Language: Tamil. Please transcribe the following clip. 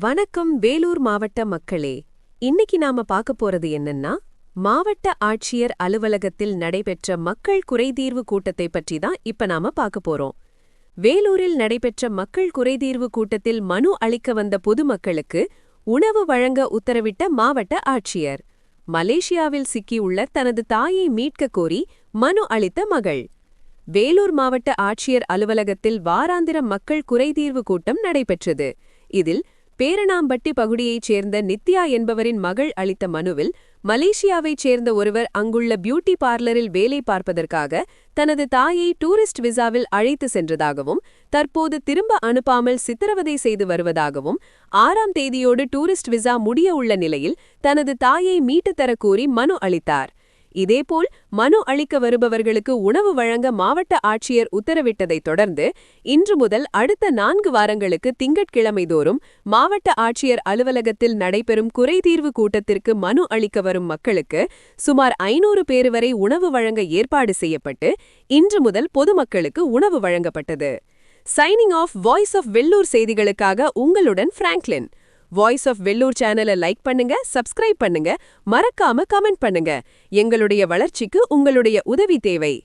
வணக்கம் வேலூர் மாவட்ட மக்களே. இன்னைக்கு நாம பார்க்க போறது என்னன்னா மாவட்ட ஆட்சியர் அலுவலகத்தில் நடைபெற்ற மக்கள் குறைதீர்வு கூட்டத்தை பற்றி தான் இப்ப நாம பார்க்க போறோம். வேலூரில் நடைபெற்ற மக்கள் குறைதீர்வு கூட்டத்தில் மனு அளிக்க வந்த பொதுமக்களுக்கு உணவு வழங்க உத்தரவிட்ட மாவட்ட ஆட்சியர். மலேசியாவில் சிக்கியுள்ள தனது தாயை மீட்கக் கோரி மனு அளித்த மகள். வேலூர் மாவட்ட ஆட்சியர் அலுவலகத்தில் வாராந்திர மக்கள் குறைதீர்வு கூட்டம் நடைபெற்றது. இதில் பேரணாம்பட்டி பகுதியைச் சேர்ந்த நித்யா என்பவரின் மகள் அளித்த மனுவில் மலேசியாவைச் சேர்ந்த ஒருவர் அங்குள்ள பியூட்டி பார்லரில் வேலை பார்ப்பதற்காக தனது தாயை டூரிஸ்ட் விசாவில் அழைத்து சென்றதாகவும் தற்போது திரும்ப அனுப்பாமல் சித்திரவதை செய்து வருவதாகவும் ஆறாம் தேதியோடு டூரிஸ்ட் விசா முடிய உள்ள நிலையில் தனது தாயை மீட்டுத் தரக் கோரி மனு அளித்தார். இதேபோல் மனு அளிக்க வருபவர்களுக்கு உணவு வழங்க மாவட்ட ஆட்சியர் உத்தரவிட்டதைத் தொடர்ந்து இன்று முதல் அடுத்த நான்கு வாரங்களுக்கு திங்கட்கிழமை தோறும் மாவட்ட ஆட்சியர் அலுவலகத்தில் நடைபெறும் குறைதீர்வு கூட்டத்திற்கு மனு அளிக்க வரும் மக்களுக்கு சுமார் ஐநூறு பேர் வரை உணவு வழங்க ஏற்பாடு செய்யப்பட்டு இன்று முதல் பொதுமக்களுக்கு உணவு வழங்கப்பட்டது. Signing off voice of Vellore செய்திகளுக்காக உங்களுடன் பிராங்க்லின் வாய்ஸ் ஆஃப் வெள்ளூர் சேனலை லைக் பண்ணுங்க சப்ஸ்கிரைப் பண்ணுங்க மறக்காம கமெண்ட் பண்ணுங்க. எங்களுடைய வளர்ச்சிக்கு உங்களுடைய உதவி தேவை.